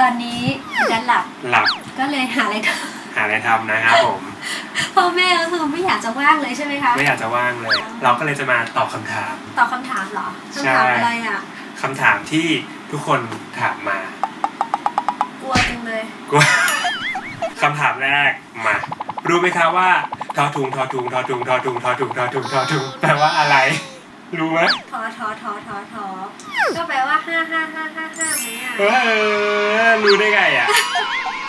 ตอนนี้ดันหลับหลับก็เลยหาอะไรทหาอะไรทำนะครับผมำ พ่อแม่ก็คือไม่อยากจะว่างเลยใช่ไหมคะไม่อยากจะว่างเลย เราก็เลยจะมาตอบคำถาม ตอบคำถามเหรอใช่คำถามอะไรอะ คำถามที่ทุกคนถามมากลัวจังเลยกลัวคำถามแรกมา รู้ไหมคะว่าทอทุงทอทุงทอทุงทอทุงทอทุงทอทุงทอทุงแปลว่าอะไร รู้ไหมทอทอทอทอทอ ก็แปลว่าห้าห้าห้าห้าห้าไหมอะ เออรู้ได้ไงอะ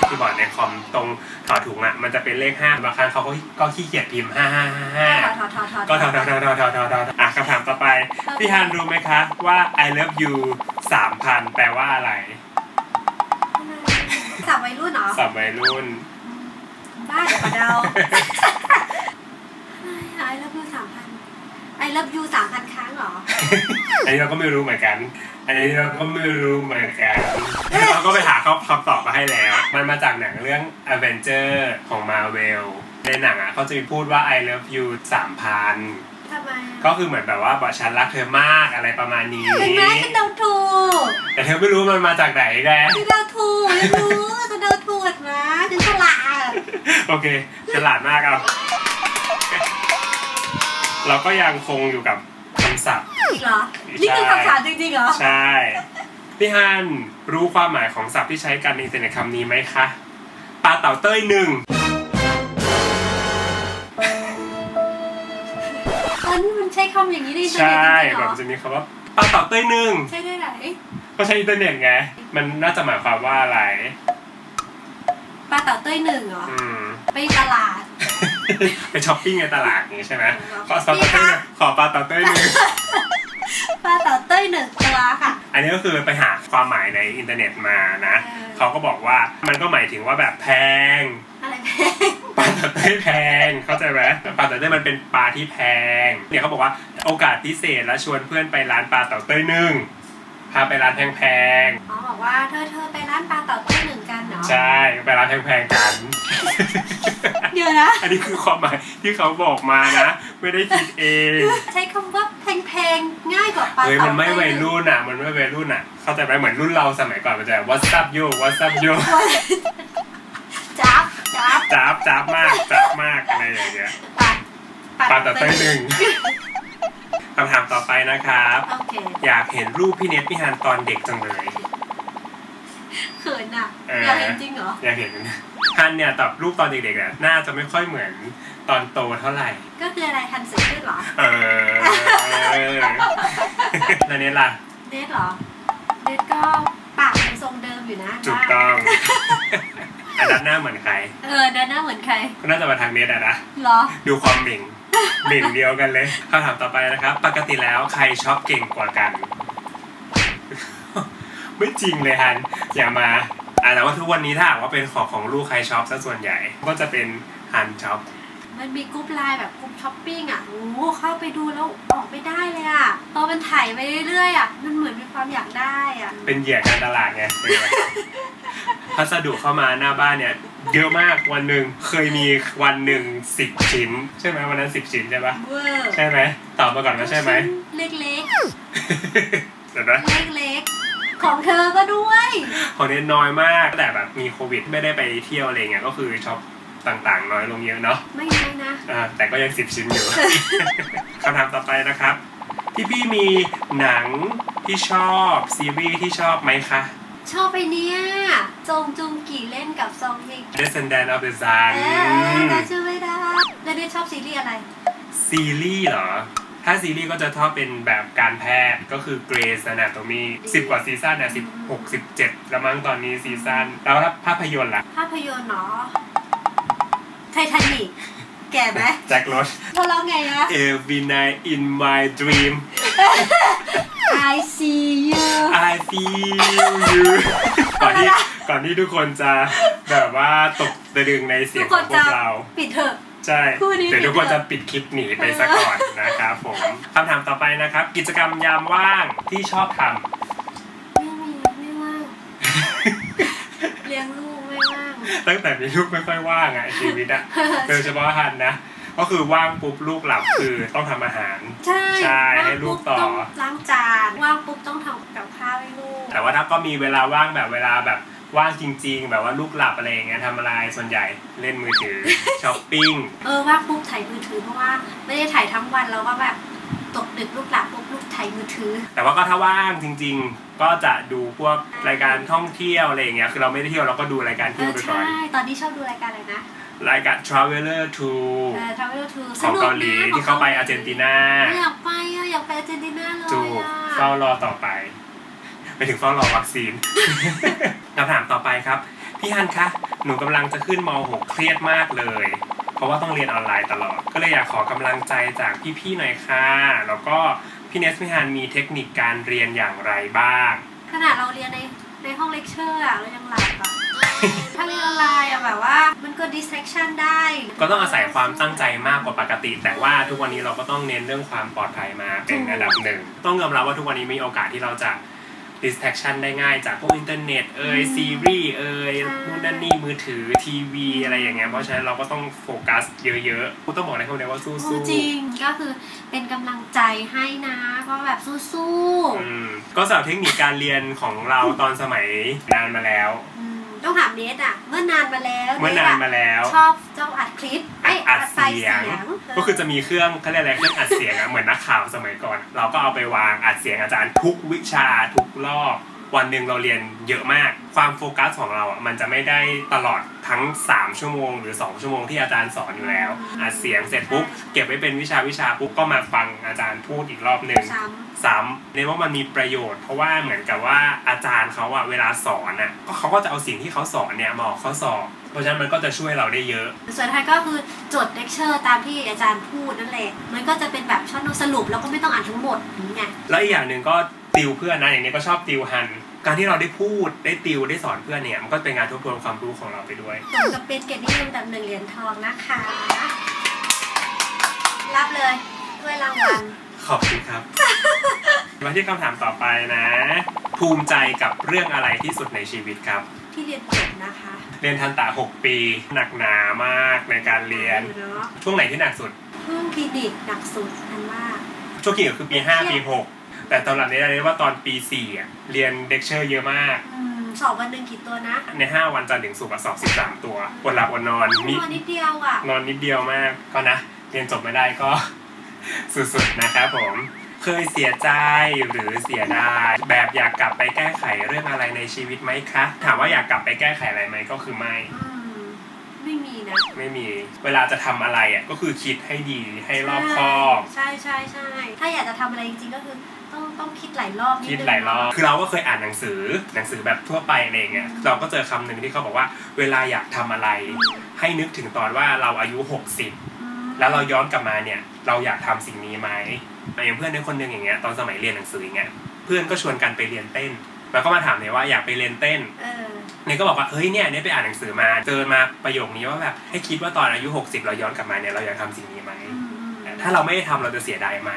ที่บอร์ดในคอมตรงถอถุงอะมันจะเป็นเลขห้าบางครั้งเขาก็ก็ขี้เกียจพิมพ์ห้าห้าห้าห้าทอทอทอทอก็ทอทอทอทอทอทอทออะคำถามต่อไป พี่ฮันรู้ไหมคะว่า I love you สามพันแปลว่าอะไรสับวัยรุ่นเหรอสับวัยรุ่น บ้าเดี๋ยวขอเดาไอ love you สามพัน ไอ love you สามพันครั้งเหรอ อันนี้เราก็ไม่รู้เหมือนกัน อันนี้เราก็ไม่รู้เหมือนกันเราก็ไปหาคำตอบมาให้แล้ว มันมาจากหนังเรื่อง Avenger ของ Marvel ในหนังอะเขาจะมีพูดว่า I love you สามพันทำไมก็คือเหมือนแบบว่าบอกฉันรักเธอมากอะไรประมาณนี้ เห็นไหมฉันเดาถูกแต่เธอไม่รู้มันมาจากไหนไงฉันเดาถูกฉันรู้ฉันเดาถูกนะฉันฉลาดโอเคฉลาดมากเอา เราก็ยังคงอยู่กับคำศัพท์ อีกเหรอ นี่คือคำถามจริงๆเหรอ ใช่ พี่ฮันรู้ความหมายของศัพท์ที่ใช้กันในอินเทอร์เน็ตคำนี้ไหมคะปลาเต่าเต้ยหนึ่งตอนนี้มันใช้คำอย่างนี้ในอินเทอร์ใช่เน็ตจริงๆเหแบรบอ จะมีคำว่าปลาเต่าเต้ยหนึ่งใช่ได้ไหนก็ใช้อินเทอร์เน็ตไง มันน่าจะหมายความว่าอะไรปลาเต่าเต้ยหนึ่งเหรอ อืม ไปตลาด ไปช้อปปิ้งในตลาดอย่างนี้ใช่ไหมเออขอปลาเต่าเต้ยหนึ่งขอปลาเต่าเต้ยหนึ่งปลาเต่าเต้ยหนึ่งตัวค่ะ อันนี้ก็คือไปหาความหมายในอินเทอร์เน็ตมานะเออเขาก็บอกว่ามันก็หมายถึงว่าแบบแพงอะไรแพงปลาเต่าเต้ยแพง เข้าใจไหมปลาเต่าเต้ยมันเป็นปลาที่แพง เนี่ยเขาบอกว่าโอกาสพิเศษแล้วชวนเพื่อนไปร้านปลาเต่าเต้ยนึ่ง พาไปร้านแพงอ๋อบอกว่าเธอเธอไปร้านปลาเต่าเต้ยหนึ่งกันเหรอๆใช่ไปร้านแพงๆกัน เดี๋ยวนะ อันนี้คือความหมายที่เขาบอกมานะ ไม่ได้คิดเองใช้คำว่าแพงๆง่ายกว่าปลาเฮ้ยเต่ามันไม่เต้ยวัยรุ่นอะ มันไม่วัยรุ่นอะ เข้าใจไหมเหมือนรุ่นเราสมัยก่อนมันจะ what's up yo what's up yo จับจับจ้าบจ้าบมากจ้าบมากอะไรอย่างเงี้ย ปลาปลาเต่าเต้ยหนึ่ง คำถามต่อไปนะครับ โอเคอยากเห็นรูปพี่เน็ตพี่ฮันตอนเด็กจังเลย เขินอะเอออยากเห็นจริงเหรออยากเห็นฮันเนี่ยตอบรูปตอนเด็กๆเนี่ยน่าจะไม่ค่อยเหมือนตอนโตเท่าไหร่ ก็คืออะไรทันสึกขึ้นเหรอเออ แล้วเน็ตล่ะเดทเหรอเดทก็ปากเป็นทรงเดิมอยู่นะถูกต้องอันนั้นหน้าเหมือนใครเออเดินหน้าเหมือนใครก็น่าจะมาทางเน็ตอะนะ เหรอ ดูความเหม่งเหม่งเดียวกันเลยคำถามต่อไปนะครับ ปกติแล้วใครชอบเก่งกว่ากัน ไม่จริงเลยฮันอย่ามาอะแต่ว่าทุกวันนี้ถ้าหากว่าเป็นของของลูกใครชอบซะส่วนใหญ่ ก็จะเป็นฮันชอบมันมีกรุ๊ปไลน์แบบกรุ๊ปช้อปปิ้งอะโอ้โหเข้าไปดูแล้วออกไม่ได้เลยอะพอมันถ่ายไปเรื่อยๆอะมันเหมือนมีความอยากได้อะ เป็นเหยื่อการตลาดไงเป็นไง พัสดุเข้ามาหน้าบ้านเนี่ยเยอะมากวันหนึ่งเคยมีวันหนึ่งสิบชิ้น ใช่ไหมวันนั้นสิบชิ้นใช่ปะเวอร์ใช่ไหมตอบมาก่อนว่าใช่ไหมเล็กเดี๋ยวนะๆเล็กๆของเธอก็ด้วยของเน้นน้อยมากแต่แบบมีโควิดไม่ได้ไปเที่ยวอะไรเงี้ยก็คือช็อปต่างๆ น้อยลงเยอะเนาะไม่น้อยนะอ่าแต่ก็ยังสิบชิ้นอยู่คำถามต่อไปนะครับ พี่พี่มีหนังที่ชอบซีรีส์ที่ชอบไหมคะ ชอบไปเนี่ยจงจุงกี่เล่นกับซองฮิก Descendant of the Sun เออได้ชื่อไม่ได้แล้วเนี่ยชอบซีรีส์อะไร ซีรีส์เหรอ ถ้าซีรีส์ก็จะชอบเป็นแบบการแพทย์ก็คือ Grey's Anatomy สิบกว่าซีซั่นนะสิบหกสิบเจ็ดแล้วมั้งตอนนี้ซีซั่นแล้วถ้าภาพยนตร์ล่ะ ภาพยนตร์เนาะไททานิก แก่ไหมแจ็คโรสพอเราไงนะ Every night in my dream I see you I feel you ก่อนที่ก่อนที่ทุกคนจะแบบว่าตกตะลึงในเสียงของพวกเรา ปิดเถอะใช่คู่นี้เดี๋ยวทุกคนจะปิดคลิปหนีไปซะก่อนนะครับผมคำถามต่อไปนะครับ กิจกรรมยามว่างที่ชอบทไม่มีไม่ว่าง เลี้ยงลูกไม่ว่างำ ตั้งแต่มีลูกไม่ค่อยว่างอะชีวิตอะโดยเฉพาะฮันนะ ก็คือว่างปุ๊บลูกหลับคือต้องทำอาหาร ใช่ใช่ว่างให้ลูกปุ๊บต่อต้องล้างจานว่างปุ๊บต้องทำกับข้าวให้ลูก แต่ว่าถ้าก็มีเวลาว่างแบบเวลาแบบว่างจริง ๆ แบบว่าลูกหลับอะไรอย่างเงี้ยทำอะไรส่วนใหญ่เล่นมือถือช้อปปิ้ง เออว่างปุ๊บถ่ายมือถือเพราะว่าไม่ได้ถ่ายทั้งวันแล้วก็แบบ ตกดึกลูกหลับปุ๊บลูกถ่ายมือถือ แต่ว่าก็ถ้าว่างจริง ๆ ก็จะดูพวกรายการท่องเที่ยวอะไรอย่างเงี้ยคือเราไม่ได้เที่ยวเราก็ดูรายการเอเที่ยวอไปก่อนใช่ตอนนี้ชอบดูรายการอะไรนะรายการ Traveler to เออ Travel to ของเกาหลีที่เขาไปอาร์เจนตินาอยากไปอะอยากไปอาร์เจนตินาเลยจูอะเฝ้ารอต่อไป ไปถึงเฝ้ารอวัคซีนคำถามต่อไปครับ พี่ฮันคะ หนูกำลังจะขึ้นม .6 เครียดมากเลย เพราะว่าต้องเรียนออนไลน์ตลอด ก็เลยอยากขอกำลังใจจากพี่ๆหน่อยค่ะ แล้วก็พี่เนสพี่ฮันมีเทคนิคการเรียนอย่างไรบ้าง ขนาดเราเรียนในในห้องเลคเชอร์อะเรายังหลับอะถ้าเรียนออนไลน์อะแบบว่ามันก็ distraction ได้ ก็ต้องอาศัยความตั้งใจมากกว่าปกติ แต่ว่าทุกวันนี้เราก็ต้องเน้นเรื่องความปลอดภัยมาเป็นอันดับหนึ่ง ต้องยอมรับว่าทุกวันนี้มีโอกาสที่เราจะ distraction ได้ง่ายจากพวกอินเทอร์เน็ตเอ่ยซีรีส์เอ่ยนู่นนั่นนี่มือถือทีวีอะไรอย่างเงี้ยเพราะฉะนั้นเราก็ต้องโฟกัสเยอะๆกูต้องบอกในคนเดียวว่าสู้โอ้จริงก็คือเป็นกำลังใจให้นะก็แบบสู้ๆอืมก็สำหรับเทคนิคการเรียนของเราตอนสมัยนานมาแล้วๆอืม ต้องถามเนทอะ เมื่อนานมาแล้วเมื่อนานมาแล้ว ชอบเจ้าอัดคลิปอัดเอ้ยอัดไฟล์เสียงเออก็คือจะมีเครื่องเขาเรียกอะไรเครื่องอัดเสียงอะเหมือนนักข่าวสมัยก่อน เราก็เอาไปวางอัดเสียงอาจารย์ทุกวิชาทุกรอบ วันหนึ่งเราเรียนเยอะมาก ความโฟกัสของเราอะมันจะไม่ได้ตลอดทั้ง 3 ชั่วโมง หรือ 2 ชั่วโมงที่อาจารย์สอนอยู่แล้วอัดเสียงเสร็จปุ๊บเก็บไว้เป็นวิชาวิชาปุ๊บก็มาฟังอาจารย์พูดอีกรอบหนึ่งซ้ซ้ำเน้นว่ามันมีประโยชน์ เพราะว่าเหมือนกับว่าอาจารย์เขาอะเวลาสอนอะก็เขาก็จะเอาสิ่งที่เขาสอนเนี่ยมาออกข้อสอบเพราะฉะนั้นมันก็จะช่วยเราได้เยอะำส่วนท้ายก็คือจดเลคเชอร์ตามที่อาจารย์พูดนั่นแหละ มันก็จะเป็นแบบช่อโน้ตสรุปแล้วก็ไม่ต้องอ่านทั้งหมดอย่างเงี้ยแล้วอีกอย่างหนึ่งก็ ติวเพื่อนนะอย่างนี้ก็ชอบติวฮัน การที่เราได้พูดได้ติวได้สอนเพื่อนเนี่ยมันก็เป็นงานทบทวนความรู้ของเราไปด้วยสมกับเป็นเกียรตินิยมอันดับหนึ่งเหรียญทองนะคะ รับเลยด้วยรางวัลขอบคุณครับ มาที่คำถามต่อไปนะ ภูมิใจกับเรื่องอะไรที่สุดในชีวิตครับ ที่เรียนจบนะคะ เรียนทันตะ6ปี หนักหนามากในการเรียน อยู่เนาะช่วงไหนที่หนักสุดห้องคลินิกหนักสุดอันมาก ช่วงกี่ก็คือปี 5 ปี 6 แต่ตอนหลังนี้ได้ว่าตอนปี4อะเรียนเด็กเชอร์เยอะมาก อืมสอบวันหนึ่งกี่ตัวนะใน 5 วันจันทร์ถึงศุกร์อะสอบ 13 ตัวอดหลับอดนอนนมีอนนิดเดียวอะ นอนนิดเดียวมากก็นะ เรียนจบไม่ได้ก็ สุดๆนะครับผมเคยเสียใจหรือเสียดายแบบอยากกลับไปแก้ไขเรื่องอะไรในชีวิตไหมคะ ถามว่าอยากกลับไปแก้ไขอะไรไหมก็คือไม่ อืม ไม่มีนะไม่มีเวลาจะทำอะไรอะก็คือคิดให้ดีให้รอบคอบ ใช่ใช่ใช่ถ้าอยากจะทำอะไรจริงๆก็คือ ต้องต้องคิดหลายรอบนิดคิดนึงหลายรอบเนะคือเราก็เคยอ่านหนังสือหนังสือแบบทั่วไปอะไรอย่างเงี้ยเราก็เจอคำหนึ่งที่เขาบอกว่า เวลาอยากทำอะไร ให้นึกถึงตอนว่าเราอายุ60อืมแล้วเราย้อนกลับมาเนี่ยเราอยากทำสิ่งนี้ไหมอย่างเพื่อนในคนหนึ่งอย่างเงี้ยตอนสมัยเรียนหนังสืออย่างเงี้ยเพื่อนก็ชวนกันไปเรียนเต้น แล้วก็มาถามเนี่ยว่าอยากไปเรียนเต้น เออ เนี่ยก็บอกว่าเฮ้ยเนี่ยเนี่ยไปอ่านหนังสือมาเจอมาประโยคนี้ว่าแบบให้คิดว่าตอนอายุ 60 เราย้อนกลับมาเนี่ยเราอยากทำสิ่งนี้ไหมอืมอืม ถ้าเราไม่ได้ทำเราจะเสียดายไหม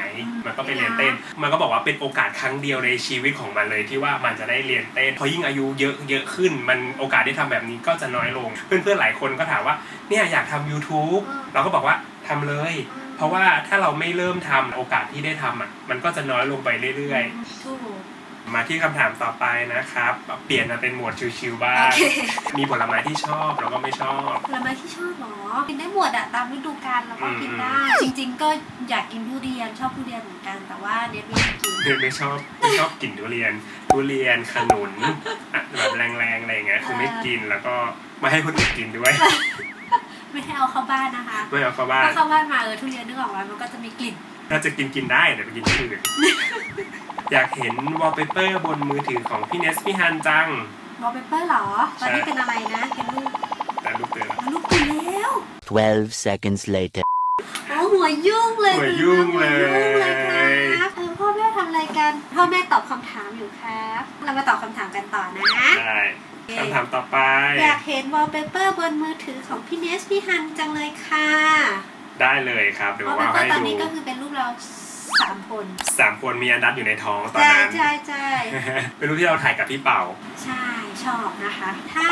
มันก็ไปเรียนเต้น มันก็บอกว่าเป็นโอกาสครั้งเดียวในชีวิตของมันเลยที่ว่ามันจะได้เรียนเต้น พอยิ่งอายุเยอะเยอะขึ้น มันโอกาสได้ทำแบบนี้ก็จะน้อยลง เพื่อนๆหลายคนก็ถามว่าเนี่ยอยากทำ YouTube เราก็บอกว่าทำเลย เพราะว่าถ้าเราไม่เริ่มทำโอกาสที่ได้ทำอะมันก็จะน้อยลงไปเรื่อยถูกๆ มาที่คำถามต่อไปนะครับ เปลี่ยนมาเป็นหมวดชิวๆบ้าโองเคมีผลไม้ที่ชอบแล้วก็ไม่ชอบ ผลไม้ที่ชอบเหรอ กินได้หมดอะตามฤดูกาลเราก็กินอืมได้ จริง ๆ ก็อยากกินทุเรียนชอบทุเรียนเหมือนกันแต่ว่าเนทไม่ได้กินเพื่อนไม่ชอบไม่ชอบกลิ่นทุเรียน ทุเรียนขนุนอะแบบแรงๆอะไรอย่างเงี้ยคือไม่กินแล้วก็ไม่ให้คนอื่นกินด้วยไม่ให้เอาเข้าบ้านนะคะ ไม่เอาเข้าบ้านถ้าเข้าบ้านมาเออทุเรียนนึกออกไหมมันก็จะมีกลิ่น ถ้าจะกินกินได้แต่ไปกินที่อื่นอยากเห็นวอลเปเปอร์บนมือถือของพี่เนสพี่ฮันจัง วอลเปเปอร์เหรอ ตอนนี้ใช่เป็นอะไรนะเป็นรูปแต่ลูกเตือนแล้วเอารูปตื่นแล้ว 12 seconds later. โอ้หัวยุ่งเลยหัวยุ่งเลยหัวยุ่งเลยครับเออพ่อแม่ทำอะไรกัน พ่อแม่ตอบคำถามอยู่ครับ เรามาตอบคำถามกันต่อนะได้คำถามต่อไป อยากเห็นวอลเปเปอร์บนมือถือของพี่เนสพี่ฮันจังเลยค่ะ ได้เลยครับเดี๋ยววอลเปว่าเปอให้ร์ตอนดูนี้ก็คือเป็นรูปเราสามคนสามคนมีอันดับอยู่ในท้องตอนใช่นั้น ใช่ใช่เป็นรูปที่เราถ่ายกับพี่เป่า ใช่ชอบนะคะ ถ้า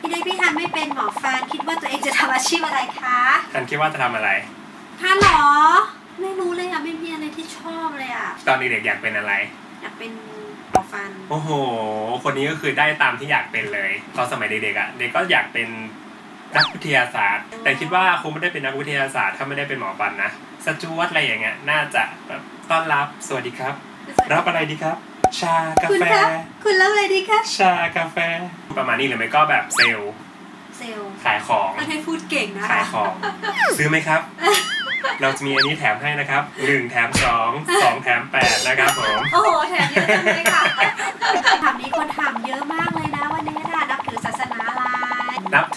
พี่เนสพี่ฮันไม่เป็นหมอฟันคิดว่าตัวเองจะทำอาชีพอะไรคะทันคิดว่าจะทำอะไร ฮันเหรอไม่รู้เลยอะไม่มีอะไรที่ชอบเลยอะตอนเด็กๆอยากเป็นอะไร อยากเป็นหมอฟัน โอ้โห คนนี้ก็คือได้ตามที่อยากเป็นเลย ตอนสมัยเด็กๆอะ เด็กก็อยากเป็น นักวิทยาศาสตร์ แต่คิดว่าคงไม่ได้เป็นนักวิทยาศาสตร์ถ้าไม่ได้เป็นหมอฟันนะสจวตอะไรอย่างเงี้ยน่าจะแบบต้อนรับสวัสดีครับ รับอะไรดีครับ ชากาคุณแฟ ครับ คุณรับอะไรดีครับชากาแฟ ประมาณนี้หรือไม่ก็แบบเซลล์เซลล์ขายของอันให้พูดเก่งนะขายคะของ ซื้อไหมครับ เราจะมีอันนี้แถมให้นะครับหนึ่งแถมสองสองแถมแปดนะครับผม โอ้โหแถมเยอะจังเลยค่ะ ถามนี้คนถ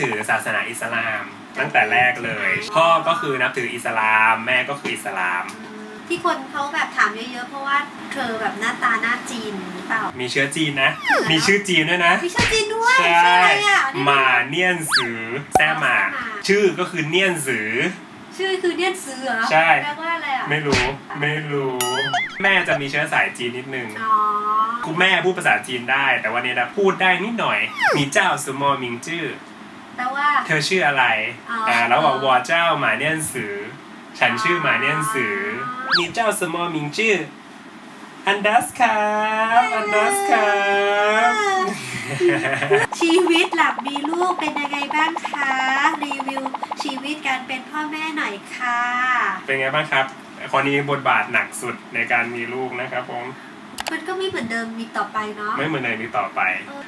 ถือศาสนาอิสลาม ตั้งแต่แรกเลย พ่อก็คือนับถืออิสลาม แม่ก็คืออิสลามอืมที่คนเขาแบบถามเยอะๆ เพราะว่าเธอแบบหน้าตาหน้าจีนหรือเปล่า มีเชื้อจีนนะ มีชื่อจีนด้วยนะ มีชื่อจีนด้วยใช่ชื่ออะไรอะนี่หมาเนียนสือแซ่หมาแซ่หมา ชื่อก็คือเนียนสือ ชื่อคือเนียนซื้อเหรอใช่ แปลว่าอะไรอะไม่รู้ ไม่รู้ แม่จะมีเชื้อสายจีนนิดนึง อ๋อคุณแม่พูดภาษาจีนได้ แต่วันนี้นะพูดได้นิดหน่อย มีเจ้าสุโมมิงจื้อแป ลว่า เธอชื่ออะไรอ๋ออ่ อ่าแล้วบอกวอเจ้าหมาเนียนสือ ฉันชื่อหมาเนียนสือมีเจ้าสมอมิงชื่ออันดัสครับอันดัสครับชีวิตหลังมีลูกเป็นยังไงบ้างคะ รีวิวชีวิตการเป็นพ่อแม่หน่อยค่ะ เป็นไงบ้างครับคนนี้บทบาทหนักสุดในการมีลูกนะครับผม มันก็ไม่เหมือนเดิมมีต่อไปเนาะ ไม่เหมือนในมีต่อไป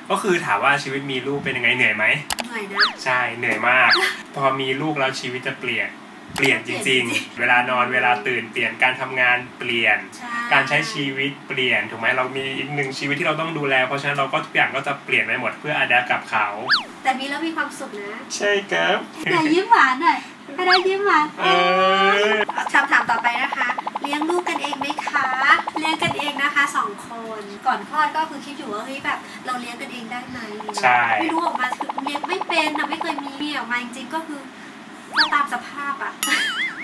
ก็คือถามว่าชีวิตมีลูกเป็นยังไงเหนื่อยไหมเหนื่อยนะ ใช่เหนื่อยมาก พอมีลูกแล้วชีวิตจะเปลี่ยนเปลี่ยนจริง ๆ เวลานอนเวลาตื่นเปลี่ยนการทำงานเปลี่ยนใช่การใช้ชีวิตเปลี่ยนถูกไหมเรามีอีกหนึ่งชีวิตที่เราต้องดูแล เพราะฉะนั้นเราก็ทุกอย่างก็จะเปลี่ยนไปหมดเพื่ออัดกับเขา แต่มีแล้วมีความสุขนะ ใช่ครับแต่ยิ้มหวานหน่อยไม่ได้ยิ้มหวานเออคำถามต่อไปนะคะ เลี้ยงลูกกันเองไหม คะเลี้ยงกันเองนะคะสองคนก่อนคลอดก็คือคิดอยู่ว่าเฮ้ยแบบเราเลี้ยงกันเองได้ไหมใช่ ไม่รู้ออกมาคือเลี้ยงไม่เป็นนะไม่เคยมีมีออกมาจริงๆก็คือก็ตามสภาพอะ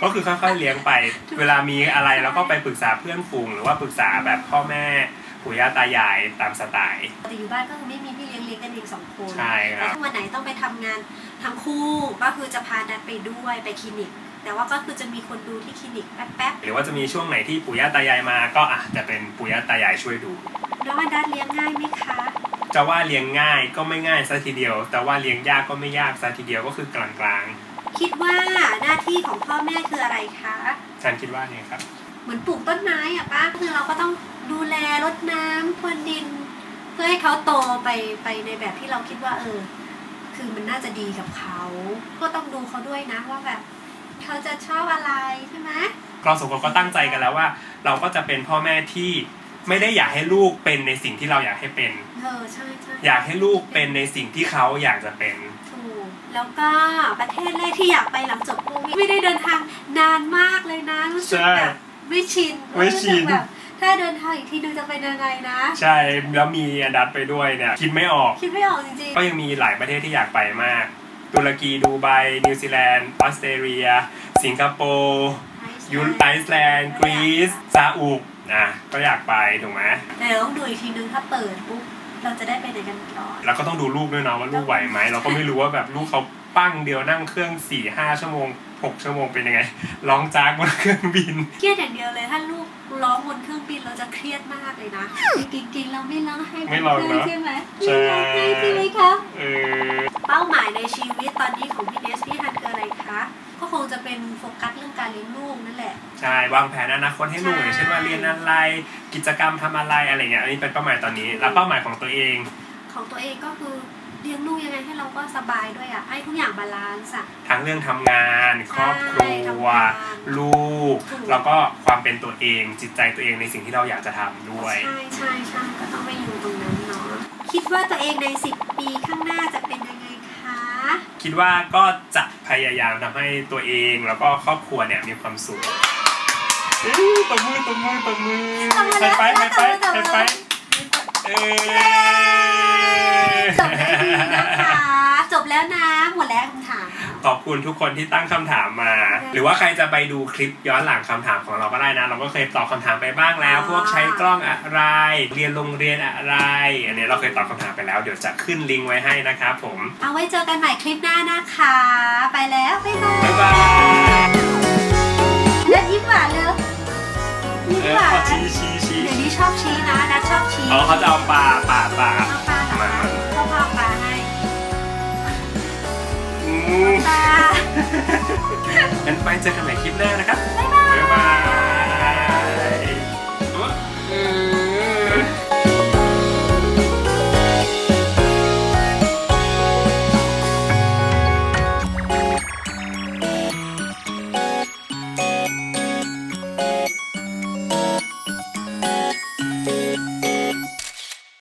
ก็คือค่อยๆเลี้ยงไป เวลามีอะไรเราก็ไปปรึกษาเพื่อนฝูงหรือว่าปรึกษาแบบพ่อแม่ปู่ย่าตายายตามสไตล์แต่อยู่บ้านก็คือไม่มีพี่เลี้ยงเลี้ยงกันเองสองคนใช่ครับ แล้วถ้าวันไหนต้องไปทำงานทั้งคู่ก็คือจะพานัดไปด้วยไปคลินิก แต่ว่าก็คือจะมีคนดูที่คลินิกแป๊บหรือว่าจะมีช่วงไหนที่ปู่ย่าตายายมาก็อาจจะเป็นปู่ย่าตายายช่วยดูๆน้องอันดัดเลี้ยงง่ายไหมคะ จะว่าเลี้ยงง่ายก็ไม่ง่ายซะทีเดียว แต่ว่าเลี้ยงยากก็ไม่ยากซะทีเดียวก็คือกลางคิดว่าหน้าที่ของพ่อแม่คืออะไรคะ ๆฉันคิดว่าเนี่ยครับ เหมือนปลูกต้นไม้อะป้าคือเราก็ต้องดูแลรดน้ำพรวนดิน เพื่อให้เขาโตไปไปในแบบที่เราคิดว่าเออ คือมันน่าจะดีกับเขา ก็ต้องดูเขาด้วยนะว่าแบบ เขาจะชอบอะไรใช่ไหมเราสองคนก็ตั้งใจกันแล้วว่า เราก็จะเป็นพ่อแม่ที่ไม่ได้อยากให้ลูกเป็นในสิ่งที่เราอยากให้เป็น เออใช่ใช่อยากให้ลูกเป็นในสิ่งที่เขาอยากจะเป็น ถูก แล้วก็ประเทศแรกที่อยากไปหลังจบโควิดไม่ได้เดินทางนานมากเลยนะรู้สึกใช่แบบไม่ชินไม่ชิน รู้สึกแบบถ้าเดินทางอีกทีนึงจะเป็นยังไงนะ ใช่แล้วมีอันดัดไปด้วยเนี่ยคิดไม่ออก คิดไม่ออกจริงก็ยังมีหลายประเทศที่อยากไปมาก ตุรกีดูไบนิวซีแลนด์ออสเตรเลีย สิงคโปร์ๆยูไอซ์แลนด์กรีซซาอุนะก็อยากไปถูกไหมแต่เดี๋ยวต้องดูอีกทีนึงถ้าเปิดปุ๊บเราจะได้ไปไหนกันก่อนแล้วก็ต้องดูลูกด้วยเนาะว่าลูกไหวไหมเราก็ไม่รู้ว่าแบบลูกเขาปั้งเดียวนั่งเครื่อง4ี่ห้าชั่วโมงหกชั่วโมงเป็นยังไงร้องจากบนเครื่องบินเครียดอย่างเดียวเลยถ้าลูก ร้องบนเครื่องบินเราจะเครียดมากเลยนะจริงๆเราไม่ร้องให้บนไม่ร้องเครื่เนอะใช่ไหมใช่ไม่ร้องให้ใช่ไหมคะเออเป้าหมายในชีวิตตอนนี้ของพี่เนสพี่ฮันคืออะไรคะก็คงจะเป็นโฟกัสเรื่องการเลี้ยงลูกนั่นแหละใช่วางแผนอนาคตให้ลูกใช่อย่างเช่นว่าเรียนอะไรกิจกรรมทำอะไรอะไรเงี้ยอันนี้เป็นเป้าหมายตอนนี้ แล้วเป้าหมายของตัวเอง ของตัวเองก็คือ เลี้ยงลูกยังไงให้เราก็สบายด้วยอะให้ทุกอย่างบาลานซ์อะ ทั้งเรื่องทำงาน ครอบครัใช่ทำว งานลูก ถูก แล้วก็ความเป็นตัวเองจิตใจตัวเองในสิ่งที่เราอยากจะทำด้วย ใช่ใช่ใช่ก็ต้องไปอยู่ตรงนั้นเนาะคิดว่าตัวเองในสิบปีข้างหน้าจะเป็นยังไงคะคิดว่าก็จะพยายามทำให้ตัวเองแล้วก็ครอบครัวเนี่ยมีความสุขเอ้ยตบมือตบมือตบมือตบมือไปไปไปไปตบมือไปไปเอ้ย ขอบคุณทุกคนที่ตั้งคำถามมา หรือว่าใครจะไปดูคลิปย้อนหลังคำถามของเราก็ได้นะ เราก็เคยตอบคำถามไปบ้างแล้ว พวกใช้กล้องอะไร เรียนโรงเรียนอะไร อันนี้เราเคยตอบคำถามไปแล้ว เดี๋ยวจะขึ้นลิงก์ไว้ให้นะครับผม เอาไว้เจอกันใหม่คลิปหน้านะคะ ไปแล้วบ๊ายบายบ๊ายบายแล้วยิ้มหวานเลยยิ้มหวานชี้ชี้เดี๋ยวนี้ชอบชี้นะนัดชอบชี้ อ๋อเขาจะเอาปลาปลาปลา ไปเจอกันใหม่คลิปหน้านะครับ